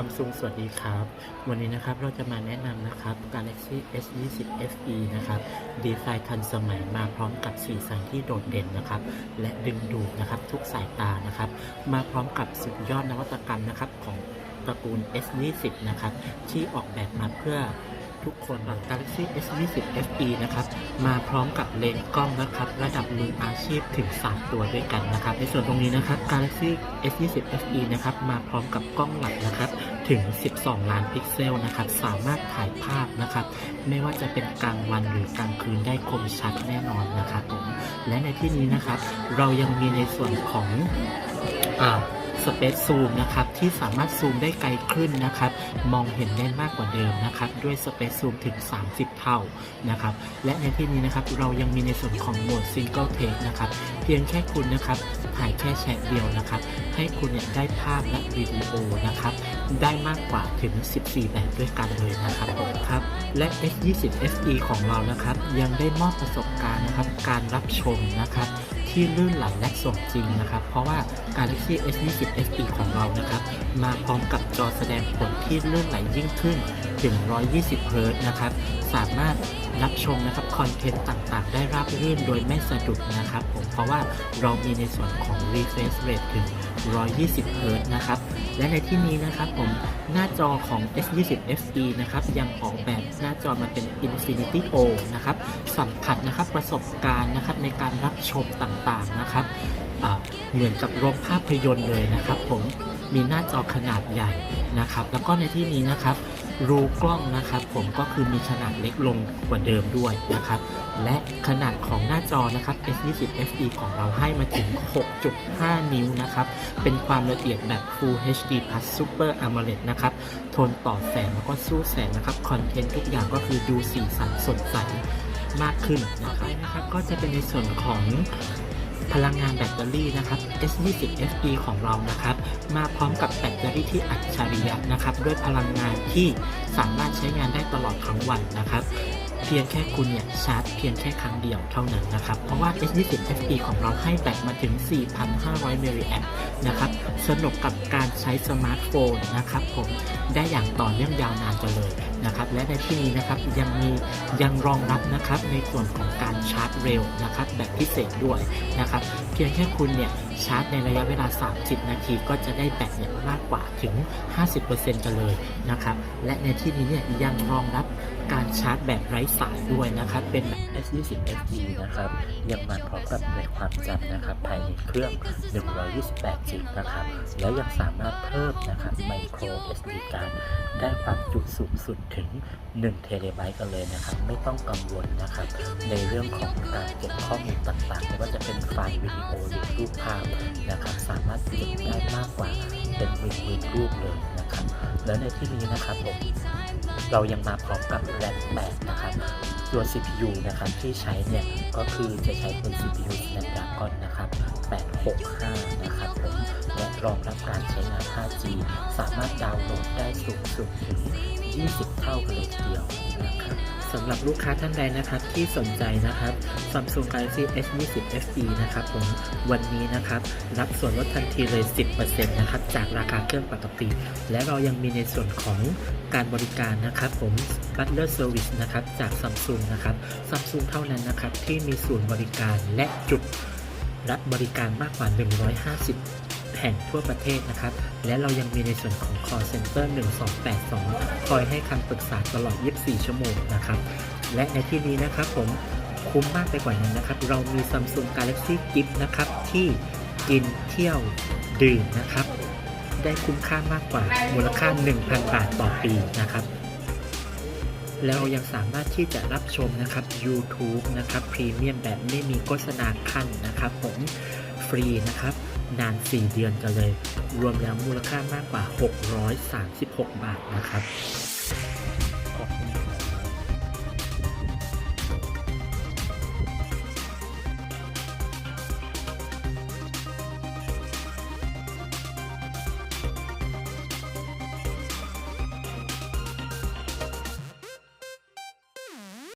ซัมซุงสวัสดีครับ วันนี้นะครับเราจะมาแนะนำนะครับ Galaxy S20 FE นะครับ ดีไซน์ทันสมัยมาพร้อมกับสีสันที่โดดเด่นนะครับ และดึงดูดนะครับทุกสายตานะครับ มาพร้อมกับสุดยอดนวัตกรรมนะครับของตระกูล S20 นะครับ ที่ออกแบบมาเพื่อ ทุกคน Galaxy S20 FE นะครับมาพร้อมกับเลนส์กล้องนะครับระดับมืออาชีพถึง 3 ตัวด้วยกันนะครับในส่วนตรงนี้นะครับ Galaxy S20 FE นะครับมาพร้อมกับกล้องหลักนะครับถึง 12 ล้านพิกเซลนะครับสามารถถ่ายภาพนะครับไม่ว่าจะเป็นกลางวันหรือกลางคืนได้คมชัดแน่นอนนะครับผมและในที่นี้นะครับเรายังมีในส่วนของอ่า สเปซซูมนะครับที่สามารถซูมได้ไกลขึ้นนะครับ มองเห็นได้มากกว่าเดิมนะครับ ด้วยสเปซซูมถึง 30 เท่านะครับ และในที่นี้นะครับเรายังมีในส่วนของโหมด Single Take นะครับ เพียงแค่คุณนะครับถ่ายแค่แชทเดียวนะครับ ให้คุณเนี่ยได้ภาพและวิดีโอนะครับ ได้มากกว่าถึง 14 แบบด้วยกันเลยนะครับผมครับ และ S20 FE ของเรานะครับ ยังได้มอบประสบการณ์นะครับ การรับชมนะครับ ที่ลื่นไหลและสมจริงนะครับ เพราะว่า Galaxy S20 FE ของเรานะครับ มาพร้อมกับจอแสดงผลที่ลื่นไหลยิ่งขึ้นถึง 120เฮิรต์นะครับ สามารถรับชมนะครับคอนเทนต์ต่างๆ ได้ราบรื่นโดยไม่สะดุดนะครับผมเพราะว่าเรามีในส่วนของ refresh rate ถึง 120เฮิรต์นะครับ และในที่นี้นะครับผมหน้าจอของ S20 FE นะครับยังออกแบบหน้าจอมาเป็น Infinity O นะครับสัมผัสนะครับประสบการณ์นะครับในการรับชมต่างๆนะครับ เหมือนกับโรงภาพยนตร์เลยนะครับ ผมมีหน้าจอขนาดใหญ่นะครับ แล้วก็ในที่นี้นะครับรูกล้องนะครับ ผมก็คือมีขนาดเล็กลงกว่าเดิมด้วยนะครับ และขนาดของหน้าจอนะครับ S20 FE ของเราให้มาถึง 6.5 นิ้วนะครับ เป็นความละเอียดแบบ Full HD Plus Super AMOLED นะครับ ทนต่อแสงแล้วก็สู้แสงนะครับ คอนเทนต์ทุกอย่างก็คือดูสีสันสดใสมากขึ้นนะครับนะครับก็จะเป็นในส่วนของ พลังงานแบตเตอรี่นะครับ S20 FE ของเรานะครับ มาพร้อมกับแบตเตอรี่ที่อัจฉริยะนะครับ ด้วยพลังงานที่สามารถใช้งานได้ตลอดทั้งวันนะครับเพียงแค่คุณเนี่ยชาร์จเพียงแค่ครั้งเดียวเท่านั้นนะครับ เพราะว่า S20 FE ของเราให้แบตมาถึง 4,500มิลลิแอมป์นะครับ สนุกกับการใช้สมาร์ทโฟนนะครับผมได้อย่างต่อเนื่องยาวนานกันเลยนะครับ และในที่นี้นะครับยังมียังรองรับนะครับในส่วนของการชาร์จเร็วนะครับแบบพิเศษด้วยนะครับ เพียงแค่คุณเนี่ยชาร์จในระยะเวลา 30 นาทีก็จะได้แบตเนี่ยมากกว่าถึง 50%กันเลยนะครับ และในที่นี้เนี่ยยังรองรับการชาร์จแบบไร้สายด้วยนะครับ เป็นแบบ S20 FE นะครับ ยังมาพร้อมกับแหล่งความจำนะครับ ภายในเครื่อง 128 จิกนะครับแล้วยังสามารถเพิ่มนะครับ micro SD card ได้ความจุสูงสุดถึง1เทเลไบต์กันเลยนะครับ ไม่ต้องกังวลนะครับ ในเรื่องของการเก็บข้อมูลต่างๆไม่ว่าจะเป็นไฟล์วิดีโอหรือรูปภาพนะครับสามารถเก็บได้มากกว่าเป็นหมื่นๆรูปเลยนะครับ แล้วในที่นี้นะครับผมเรายังมาพร้อมกับแรม8นะครับตัว CPU นะครับที่ใช้เนี่ยก็คือจะใช้เป็น CPU Snapdragon นะครับ865นะครับ รองรับการใช้งาน 5G สามารถดาวน์โหลดได้สูงสุดถึง 20 เท่ากันเลยทีเดียวนะครับสำหรับลูกค้าท่านใดนะครับที่สนใจนะครับ Samsung Galaxy S20 FE นะครับผมวันนี้นะครับ รับส่วนลดทันทีเลย 10%นะครับจากราคาเครื่องปกติ และเรายังมีในส่วนของการบริการนะครับผม Butler Service นะครับจาก Samsung นะครับ Samsung เท่านั้นนะครับที่มีศูนย์บริการและจุดรับบริการมากกว่า 150 แห่งทั่วประเทศนะครับ และเรายังมีในส่วนของ call center 1282 คอยให้คำปรึกษาตลอด 24 ชั่วโมงนะครับ และในที่นี้นะครับผมคุ้มมากไปกว่านั้นนะครับ เรามี Samsung Galaxy Gift นะครับ ที่กินเที่ยวดื่มนะครับ ได้คุ้มค่ามากกว่ามูลค่า 1,000 บาทต่อปีนะครับแล้วยังสามารถที่จะรับชมนะครับ YouTube นะครับพรีเมียมแบบไม่มีโฆษณาขั้นนะครับ ผมฟรีนะครับ นาน 4 เดือนกันเลย รวมแล้วมูลค่ามากกว่า 636 บาทนะครับ